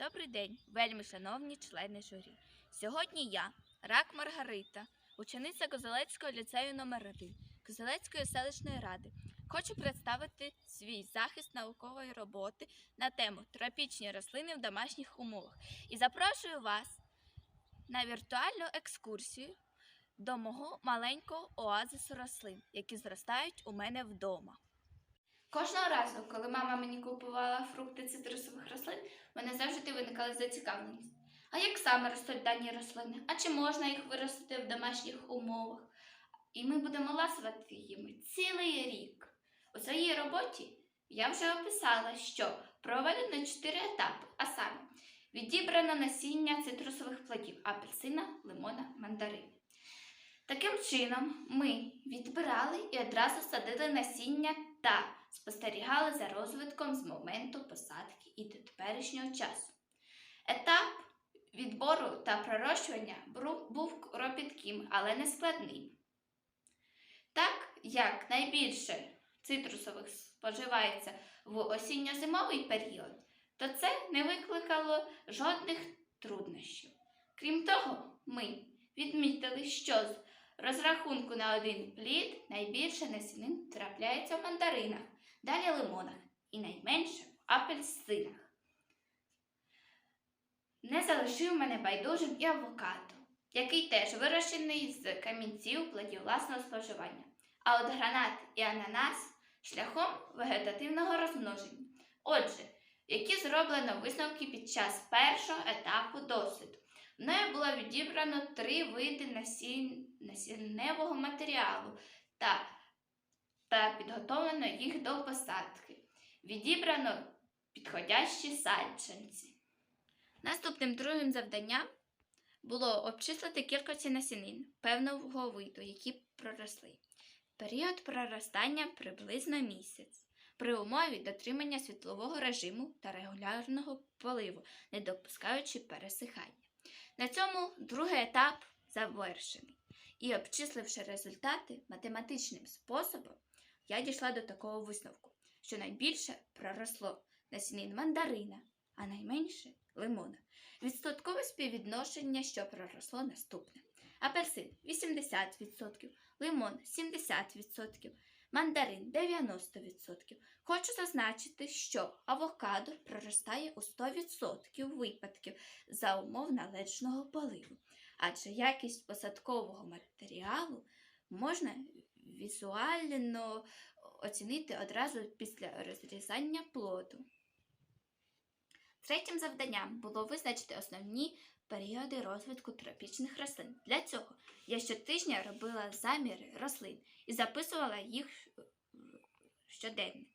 Добрий день, вельми шановні члени журі. Сьогодні я, Рак Маргарита, учениця Козелецького ліцею номер 1 Козелецької селищної ради, хочу представити свій захист наукової роботи на тему тропічні рослини в домашніх умовах і запрошую вас на віртуальну екскурсію до мого маленького оазису рослин, які зростають у мене вдома. Кожного разу, коли мама мені купувала фрукти цитрусових рослин, виникала зацікавленість. А як саме ростуть дані рослини? А чи можна їх виростити в домашніх умовах? І ми будемо ласувати їми цілий рік. У своїй роботі я вже описала, що проведено чотири етапи, а саме відібрано насіння цитрусових плодів апельсина, лимона, мандарини. Таким чином, ми відбирали і одразу садили насіння та спостерігали за розвитком з моменту посадки і до теперішнього часу. Етап відбору та пророщування був кропітким, але не складним. Так як найбільше цитрусових споживається в осінньо-зимовий період, то це не викликало жодних труднощів. Крім того, ми відмітили, що з розрахунку на один плід найбільше насінин трапляється в мандаринах, далі лимонах і найменше в апельсинах. Не залишив мене байдужим і авокадо, який теж вирощений з камінців плодів власного споживання. А от гранат і ананас шляхом вегетативного розмноження. Отже, які зроблено висновки під час першого етапу досліду. Мною було відібрано три види насінь... насінневого матеріалу та, та підготовлено їх до посадки. Відібрано підходящі саджанці. Наступним другим завданням було обчислити кількості насінин певного виду, які проросли. Період проростання приблизно місяць. При умові дотримання світлового режиму та регулярного поливу, не допускаючи пересихання. На цьому другий етап завершений. І обчисливши результати математичним способом, я дійшла до такого висновку, що найбільше проросло насінин мандарина, а найменше лимона. Відсоткове співвідношення, що проросло наступне: апельсин 80%, лимон 70%, мандарин 90%. Хочу зазначити, що авокадо проростає у 100% випадків за умов належного поливу, адже якість посадкового матеріалу можна візуально оцінити одразу після розрізання плоду. Третім завданням було визначити основні періоди розвитку тропічних рослин. Для цього я щотижня робила заміри рослин і записувала їх щоденник.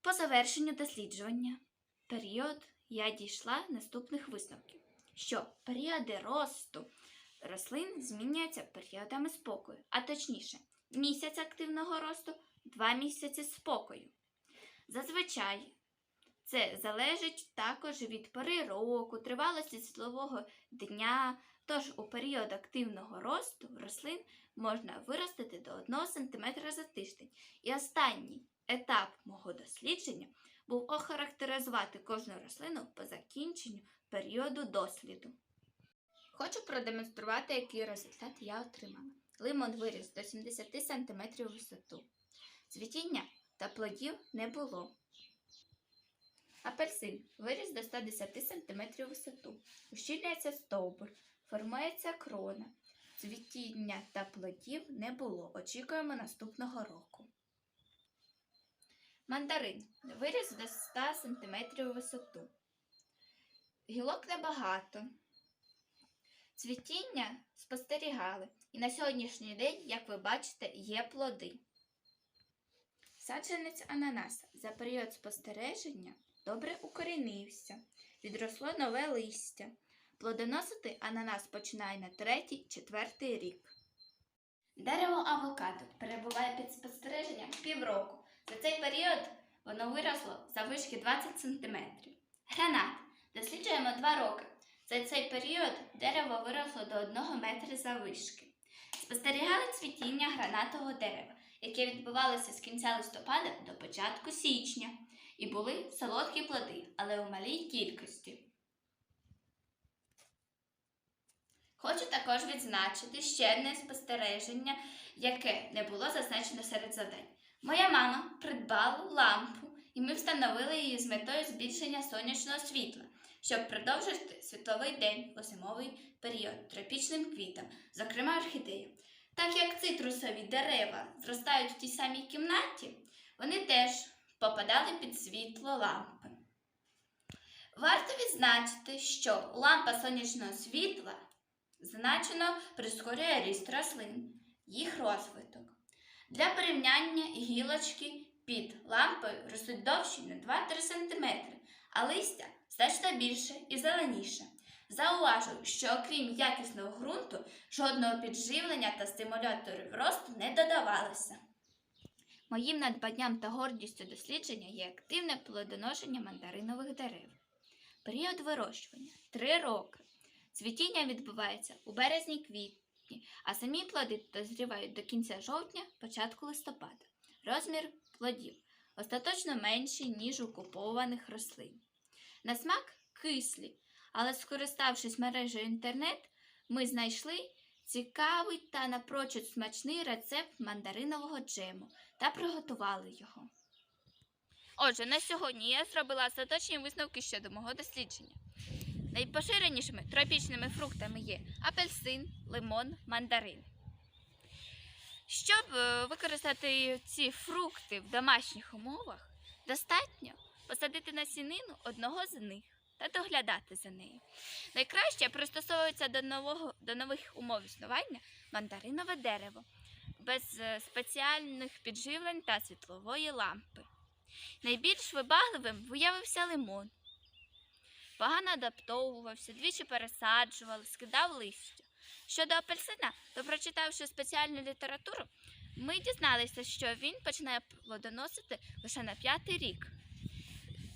По завершенню досліджування період я дійшла наступних висновків, що періоди росту рослин змінюються періодами спокою, а точніше, місяць активного росту, два місяці спокою. Зазвичай це залежить також від пори року, тривалості світлового дня. Тож у період активного росту рослин можна виростити до 1 см за тиждень. І останній етап мого дослідження був охарактеризувати кожну рослину по закінченню періоду досліду. Хочу продемонструвати, який результат я отримала. Лимон виріс до 70 см висоту. Цвітіння та плодів не було. Апельсин виріс до 110 см висоту. Ущільнюється стовбур, формується крона. Цвітіння та плодів не було. Очікуємо наступного року. Мандарин виріс до 100 см висоту. Гілок небагато. Цвітіння спостерігали, і на сьогоднішній день, як ви бачите, є плоди. Саджанець ананаса за період спостереження добре укорінився, відросло нове листя. Плодоносити ананас починає на третій-четвертий рік. Дерево авокадо перебуває під спостереженням півроку. За цей період воно виросло заввишки 20 см. Гранат досліджуємо 2 роки. За цей період дерево виросло до 1 метра заввишки. Спостерігали цвітіння гранатового дерева, яке відбувалося з кінця листопада до початку січня. і були солодкі плоди, але у малій кількості. Хочу також відзначити ще одне спостереження, яке не було зазначено серед завдань. Моя мама придбала лампу, і ми встановили її з метою збільшення сонячного світла, щоб продовжити світловий день у зимовий період тропічним квітам, зокрема орхідеям. Так як цитрусові дерева зростають в тій самій кімнаті, вони теж попадали під світло лампи. Варто відзначити, що лампа сонячного світла значно прискорює ріст рослин, їх розвиток. Для порівняння гілочки під лампою ростуть довші на 2-3 см, а листя значно більше і зеленіше. Зауважу, що окрім якісного ґрунту, жодного підживлення та стимуляторів росту не додавалося. Моїм надбанням та гордістю дослідження є активне плодоношення мандаринових дерев. Період вирощування 3 роки. Цвітіння відбувається у березні квітні, а самі плоди дозрівають до кінця жовтня, початку листопада. Розмір плодів остаточно менший, ніж у купованих рослин. На смак кислі, але скориставшись мережею інтернет, ми знайшли цікавий та напрочуд смачний рецепт мандаринового джему та приготували його. Отже, на сьогодні я зробила остаточні висновки щодо мого дослідження. Найпоширенішими тропічними фруктами є апельсин, лимон, мандарин. Щоб е, використати ці фрукти в домашніх умовах, достатньо посадити насінину одного з них та доглядати за нею. Найкраще пристосовується до, нового, до нових умов існування мандаринове дерево без е, спеціальних підживлень та світлової лампи. Найбільш вибагливим виявився лимон. Погано адаптовувався, двічі пересаджували, скидав листя. Щодо апельсина, то прочитавши спеціальну літературу, ми дізналися, що він починає плодоносити лише на п'ятий рік.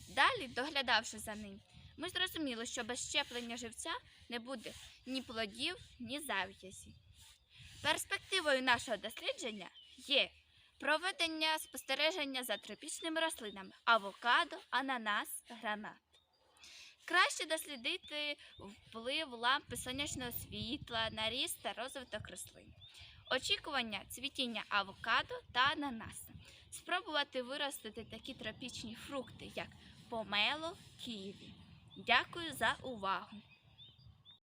Далі, доглядавши за ним, ми зрозуміли, що без щеплення живця не буде ні плодів, ні зав'язі. Перспективою нашого дослідження є проведення спостереження за тропічними рослинами авокадо, ананас, гранат. Краще дослідити вплив лампи сонячного світла на ріст та розвиток рослин. Очікування цвітіння авокадо та ананаса. Спробувати виростити такі тропічні фрукти, як помело, ківі. Дякую за увагу!